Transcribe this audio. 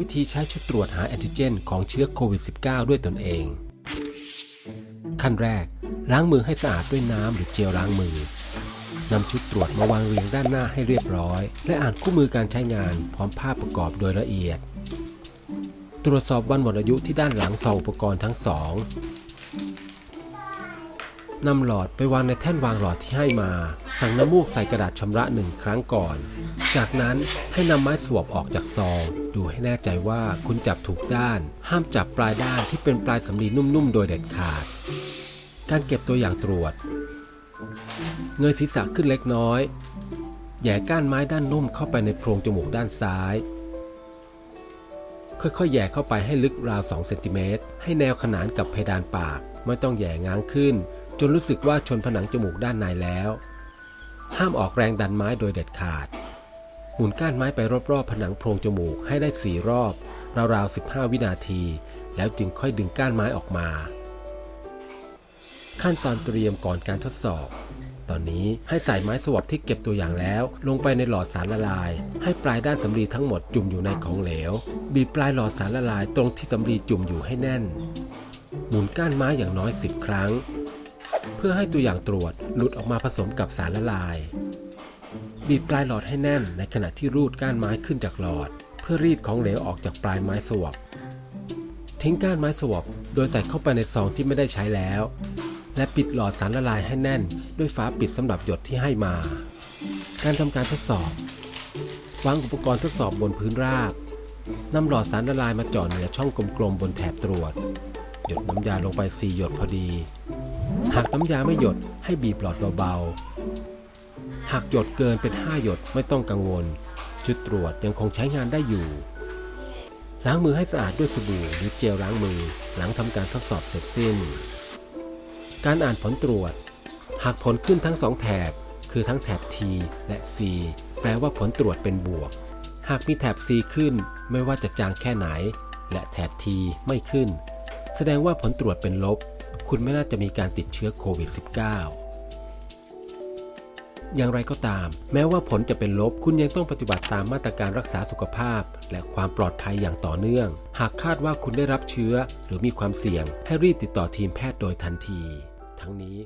วิธีใช้ชุดตรวจหาแอนติเจนของเชื้อโควิด -19 ด้วยตนเอง ขั้นแรก ล้างมือให้สะอาดด้วยน้ำหรือเจลล้างมือนำชุดตรวจมาวางเรียงด้านหน้าให้เรียบร้อย และอ่านคู่มือการใช้งานพร้อมภาพประกอบโดยละเอียด ตรวจสอบวันหมดอายุที่ด้านหลังซองอุปกรณ์ทั้งสอง นำหลอดไปวางในแท่นวางหลอดที่ให้มา สั่งน้ำมูกใส่กระดาษชำระหนึ่งครั้งก่อน จากนั้นให้นำไม้สวบออกจากซอง ดูให้แน่ใจว่าคุณจับถูกด้าน ห้ามจับปลายด้านที่เป็นปลายสำลีนุ่มๆ โดยเด็ดขาด การเก็บตัวอย่างตรวจ เงยศีรษะขึ้นเล็กน้อย แย่ก้านไม้ด้านนุ่มเข้าไปในโพรงจมูกด้านซ้ายค่อยๆ แย่เข้าไปให้ลึกราว 2 เซนติเมตร ให้แนวขนานกับเพดานปาก ไม่ต้องแย่ง้างขึ้น จนรู้สึกว่าชนผนังจมูกด้านในแล้ว ห้ามออกแรงดันไม้โดยเด็ดขาด หมุนก้านไม้ไปรอบๆผนังโพรงจมูกให้ได้4รอบ ราวๆ 15 วินาที แล้วจึงค่อยดึงก้านไม้ออกมา ขั้นตอนเตรียมก่อนการทดสอบ ตอนนี้ให้ใส่ไม้สวบที่เก็บตัวอย่างแล้วลงไปในหลอดสารละลาย ให้ปลายด้านสำลีทั้งหมดจุ่มอยู่ในของเหลว บีบปลายหลอดสารละลายตรงที่สำลีจุ่มอยู่ให้แน่น หมุนก้านไม้อย่างน้อย 10 ครั้ง เพื่อให้ตัวอย่างตรวจหลุดออกมาผสมกับสารละลาย บีบปลายหลอดให้แน่นในขณะที่รูดก้านไม้ขึ้นจากหลอด เพื่อรีดของเหลวออกจากปลายไม้สวบทิ้งก้านไม้สวบโดยใส่เข้าไปในซองที่ไม่ได้ใช้แล้ว และปิดหลอดสารละลายให้แน่น ด้วยฝาปิดสำหรับหยดที่ให้มา การทำการทดสอบวางอุปกรณ์ทดสอบบนพื้นราบนำหลอดสารละลายมาจ่อเหนือช่องกลมๆบนแถบตรวจ หยดน้ำยาลงไป 4 หยดพอดี หากน้ำยาไม่หยดให้บีบหลอดเบาๆ หากหยดเกินเป็น 5 หยดไม่ต้องกังวล ชุดตรวจยังคงใช้งานได้อยู่ ล้างมือให้สะอาดด้วยสบู่หรือเจลล้างมือหลังทำการทดสอบเสร็จสิ้น การอ่านผลตรวจ หากผลขึ้นทั้งสองแถบ คือทั้งแถบ T และ C แปลว่าผลตรวจเป็นบวก หากมีแถบ C ขึ้นไม่ว่าจะจางแค่ไหน และแถบ T ไม่ขึ้น แสดงว่าผลตรวจเป็นลบ คุณไม่น่าจะมีการติดเชื้อโควิด -19 อย่างไรก็ตาม แม้ว่าผลจะเป็นลบ คุณยังต้องปฏิบัติตามมาตรการรักษาสุขภาพ และความปลอดภัยอย่างต่อเนื่อง หากคาดว่าคุณได้รับเชื้อหรือมีความเสี่ยง ให้รีบติดต่อทีมแพทย์โดยทันที ทั้งนี้